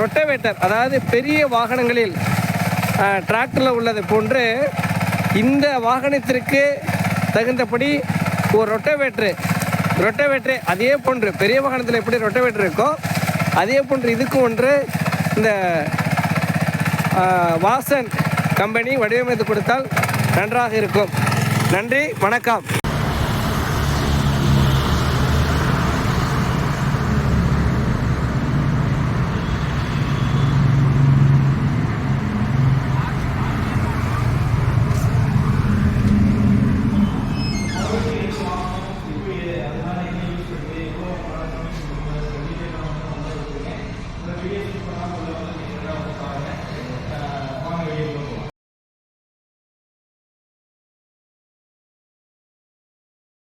Rotavator அதாவது பெரிய வாகனங்களில் டிராக்டரில் உள்ளது போன்று இந்த வாகனத்திற்கு தகுந்தபடி ஒரு ரொட்டவேட்ரு ரொட்டவேட்ரு அதே போன்று பெரிய வாகனத்தில் எப்படி ரொட்டவேட்ரு இருக்கோ அதே போன்று இதுக்கு ஒன்று இந்த வாசன் கம்பெனி வடிவமைத்து கொடுத்தால் நன்றாக இருக்கும். நன்றி வணக்கம்.